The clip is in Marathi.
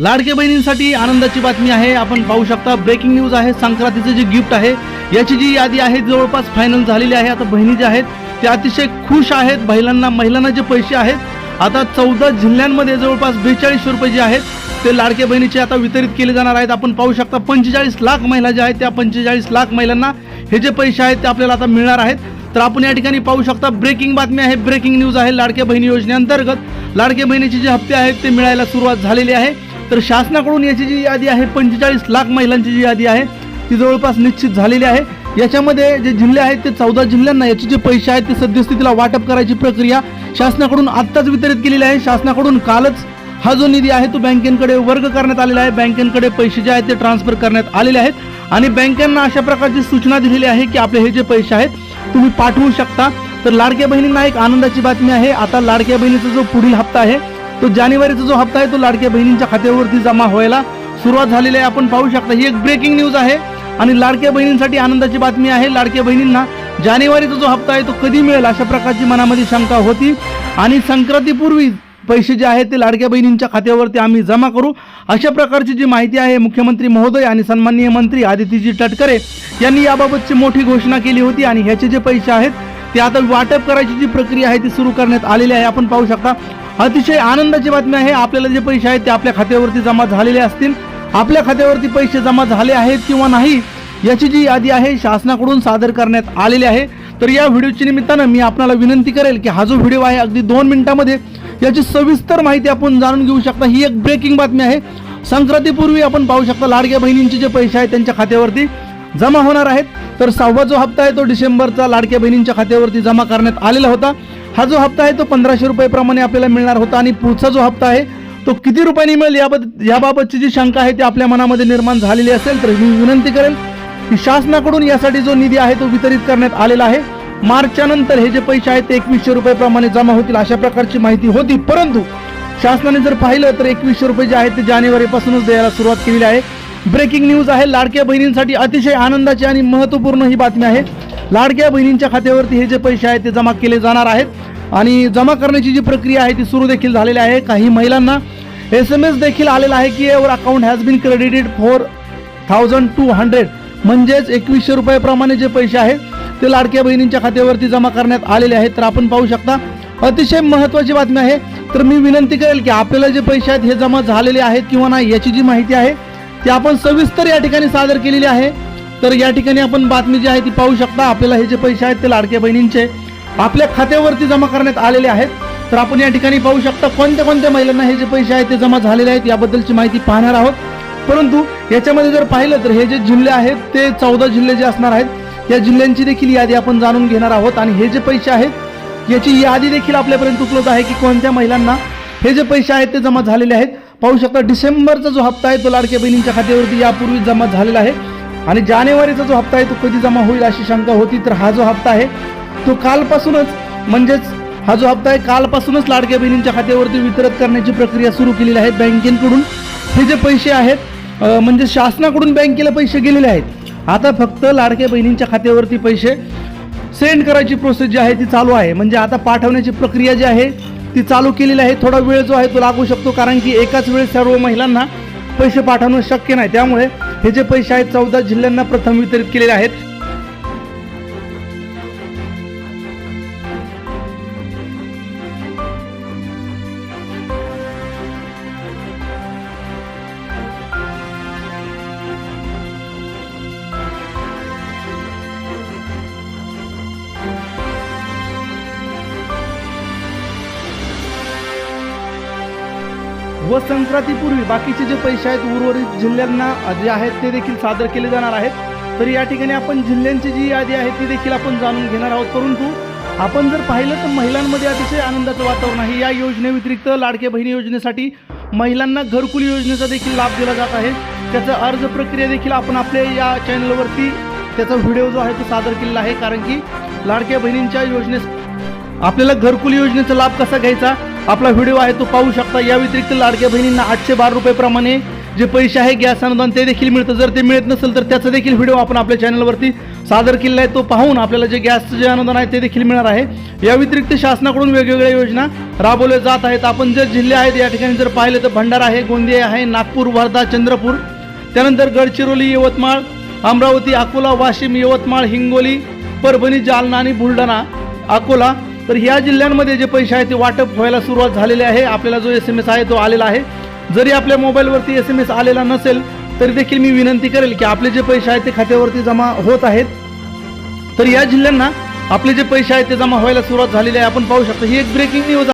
लाडके बहिणींसाठी आनंदाची बातमी आहे. आपण पाहू शकता ब्रेकिंग न्यूज आहे. संक्रांतीचं जे गिफ्ट आहे याची जी यादी आहे जवळपास फायनल झालेली आहे. आता बहिणी ज्या आहेत त्या अतिशय खुश आहेत. महिलांना महिलांना जे पैसे आहेत आता चौदा जिल्ह्यांमध्ये जवळपास बेचाळीसशे रुपये जे आहेत ते लाडके बहिणीचे आता वितरित केले जाणार आहेत. आपण पाहू शकता पंचेचाळीस लाख महिला ज्या आहेत त्या पंचेचाळीस लाख महिलांना हे जे पैसे आहेत ते आपल्याला आता मिळणार आहेत. तर आपण या ठिकाणी पाहू शकता ब्रेकिंग बातमी आहे. ब्रेकिंग न्यूज आहे लाडक्या बहिणी योजनेअंतर्गत. लाडके बहिणीचे जे हप्ते आहेत ते मिळायला सुरुवात झालेली आहे. तर शासनाकडून याची जी यादी आहे पंचेचाळीस लाख महिलांची जी यादी आहे ती जवळपास निश्चित झालेली आहे. याच्यामध्ये जे जिल्हे आहेत ते चौदा जिल्ह्यांना याचे जे पैसे आहेत ते सद्यस्थितीला वाटप करायची प्रक्रिया शासनाकडून आत्ताच वितरित केलेली आहे. शासनाकडून कालच हा जो निधी आहे तो बँकेकडे वर्ग करण्यात आलेला आहे. बँकेकडे पैसे जे आहेत ते ट्रान्सफर करण्यात आलेले आहेत. आणि बँकांना अशा प्रकारची सूचना दिलेली आहे की आपले हे जे पैसे आहेत तुम्ही पाठवू शकता. तर लाडक्या बहिणींना एक आनंदाची बातमी आहे. आता लाडक्या बहिणीचा जो पुढील हप्ता आहे तो जानेवारीचा जो हप्ता आहे तो लाडक्या बहिणींच्या खात्यावरती जमा व्हायला सुरुवात झालेली आहे. आपण पाहू शकता ही एक ब्रेकिंग न्यूज आहे. आणि लाडक्या बहिणींसाठी आनंदाची बातमी आहे लाडक्या बहिणींना जानेवारीचा जो हप्ता आहे तो कधी मिळेल अशा प्रकारची मनामध्ये शंका होती. आणि संक्रांतीपूर्वी पैसे जे आहेत ते लाडक्या बहिणींच्या खात्यावरती आम्ही जमा करू. अशा प्रकारची जी माहिती आहे मुख्यमंत्री महोदय आणि सन्माननीय मंत्री आदित्यजी तटकरे यांनी याबाबतची मोठी घोषणा केली होती. आणि ह्याचे जे पैसे आहेत ते आता वाटप करायची जी प्रक्रिया आहे ती सुरू करण्यात आलेली आहे. आपण पाहू शकता अतिशय आनंदाची बातमी आहे. आपल्याला जे पैसे आहेत ते आपल्या खात्यावरती जमा झालेले असतील. आपल्या खात्यावरती पैसे जमा झाले आहेत किंवा नाही याची जी यादी आहे शासनाकडून सादर करण्यात आलेली आहे. तर या व्हिडिओच्या निमित्तानं मी आपल्याला विनंती करेल की हा जो व्हिडिओ आहे अगदी दोन मिनिटांमध्ये याची सविस्तर माहिती आपण जाणून घेऊ शकता. ही एक ब्रेकिंग बातमी आहे. संक्रांतीपूर्वी आपण पाहू शकता लाडक्या बहिणींचे जे पैसे आहेत त्यांच्या खात्यावरती. जमा होणार आहेत. तर सहावा जो हप्ता आहे तो डिसेंबरचा लाडक्या बहिणींच्या खात्यावरती जमा करण्यात आलेला होता. हा जो हप्ता आहे तो पंधराशे रुपयेप्रमाणे आपल्याला मिळणार होता आणि पुढचा जो हप्ता आहे तो किती रुपयांनी मिळेल याबद्दल याबाबतची जी शंका आहे ती आपल्या मनामध्ये निर्माण झालेली असेल तर मी विनंती करेल की शासनाकडून यासाठी जो निधी आहे तो वितरित करण्यात आलेला आहे. मार्चच्या नंतर हे जे पैसे आहेत ते एकवीसशे रुपयेप्रमाणे जमा होतील अशा प्रकारची माहिती होती. परंतु शासनाने जर पाहिलं तर एकवीसशे रुपये जे आहेत ते जानेवारीपासूनच द्यायला सुरुवात केलेली आहे. ब्रेकिंग न्यूज आहे. लाडक्या बहिणींसाठी अतिशय आनंदाची आणि महत्त्वपूर्ण ही बातमी आहे. लाडक्या बहिणींच्या खात्यावरती हे जे पैसे आहेत ते जमा केले जाणार आहेत. आणि जमा करण्याची जी प्रक्रिया आहे ती सुरू देखील झालेली आहे. काही महिलांना एस एम एस देखील आलेला आहे की your account has been credited for thousand two hundred म्हणजेच एकवीसशे रुपयाप्रमाणे जे पैसे आहेत ते लाडक्या बहिणींच्या खात्यावरती जमा करण्यात आलेले आहेत. तर आपण पाहू शकता अतिशय महत्त्वाची बातमी आहे. तर मी विनंती करेल की आपल्याला जे पैसे आहेत हे जमा झालेले आहेत किंवा नाही याची जी माहिती आहे ती आपण सविस्तर या ठिकाणी सादर केलेली आहे. तर या ठिकाणी आपण बातमी जी आहे ती पाहू शकता. आपल्याला हे जे पैसे आहेत ते लाडक्या बहिणींचे आपल्या खात्यावरती जमा करण्यात आलेले आहेत. तर आपण या ठिकाणी पाहू शकता कोणत्या कोणत्या महिलांना हे जे पैसे आहेत ते जमा झालेले आहेत याबद्दलची माहिती पाहणार आहोत. परंतु याच्यामध्ये जर पाहिलं तर हे जे जिल्हे आहेत ते चौदा जिल्हे जे असणार आहेत या जिल्ह्यांची देखील यादी आपण जाणून घेणार आहोत. आणि हे जे पैसे आहेत याची यादी देखील आपल्यापर्यंत उपलब्ध आहे की कोणत्या महिलांना हे जे पैसे आहेत ते जमा झालेले आहेत. पाहू शकता डिसेंबरचा जो हप्ता आहे तो लाडक्या बहिणींच्या खात्यावरती यापूर्वी जमा झालेला आहे. आणि जानेवारीचा जो हप्ता आहे तो कधी जमा होईल अशी शंका होती तर हा जो हप्ता आहे तो कालपासूनच म्हणजेच हा जो हप्ता आहे कालपासूनच लाडक्या बहिणींच्या खात्यावरती वितरित करण्याची प्रक्रिया सुरू केलेली आहे बँकेकडून. हे जे पैसे आहेत म्हणजे शासनाकडून बँकेला पैसे गेलेले आहेत आता फक्त लाडक्या बहिणींच्या खात्यावरती पैसे सेंड करायची प्रोसेस जी आहे ती चालू आहे. म्हणजे आता पाठवण्याची प्रक्रिया जी आहे ती चालू केलेली आहे. थोडा वेळ जो आहे तो लागू शकतो कारण की एकाच वेळेस सर्व महिलांना पैसे पाठवणं शक्य नाही. त्यामुळे हे जे पैसे आहेत चौदा जिल्ह्यांना प्रथम वितरित केलेले आहेत. व संक्रांतीपूर्वी बाकीचे जे पैसे आहेत उर्वरित जिल्ह्यांना जे आहेत ते देखील सादर केले जाणार आहेत. तर या ठिकाणी आपण जिल्ह्यांची जी यादी आहे ती देखील आपण जाणून घेणार आहोत. परंतु आपण जर पाहिलं तर महिलांमध्ये अतिशय आनंदाचं वातावरण आहे. या योजनेव्यतिरिक्त लाडक्या बहिणी योजनेसाठी महिलांना घरकुल योजनेचा देखील लाभ दिला जात आहे. त्याचा अर्ज प्रक्रिया देखील आपण आपल्या या चॅनलवरती त्याचा व्हिडिओ जो आहे तो सादर केलेला आहे. कारण की लाडक्या बहिणींच्या योजनेस आपल्याला घरकुल योजनेचा लाभ कसा घ्यायचा? आपला व्हिडिओ आहे तो पाहू शकता. या व्यतिरिक्त लाडक्या बहिणींना आठशे बारा रुपयेप्रमाणे जे पैसे आहे गॅस अनुदान ते देखील मिळतं. जर ते मिळत नसेल तर त्याचा देखील व्हिडिओ आपण आपल्या चॅनलवरती सादर केलेला आहे. तो पाहून आपल्याला जे गॅसचं जे अनुदान आहे ते देखील मिळणार आहे. या व्यतिरिक्त शासनाकडून वेगवेगळ्या योजना राबवल्या जात आहेत. आपण जे जिल्हे आहेत या ठिकाणी जर पाहिले तर भंडारा आहे गोंदिया आहे नागपूर वर्धा चंद्रपूर. त्यानंतर गडचिरोली यवतमाळ अमरावती अकोला वाशिम यवतमाळ हिंगोली परभणी जालना आणि बुलढाणा अकोला. तर या जिल्ह्यांमध्ये जे पैसे आहेत ते वाटप व्हायला सुरुवात झालेली आहे. आपल्याला जो एस एम एस आहे तो आलेला आहे. जरी आपल्या मोबाईलवरती एस एम एस आलेला नसेल तरी देखील मी विनंती करेल की आपले जे पैसे आहेत ते खात्यावरती जमा होत आहेत. तर या जिल्ह्यांना आपले जे पैसे आहेत ते जमा व्हायला सुरुवात झालेली आहे. आपण पाहू शकतो ही एक ब्रेकिंग न्यूज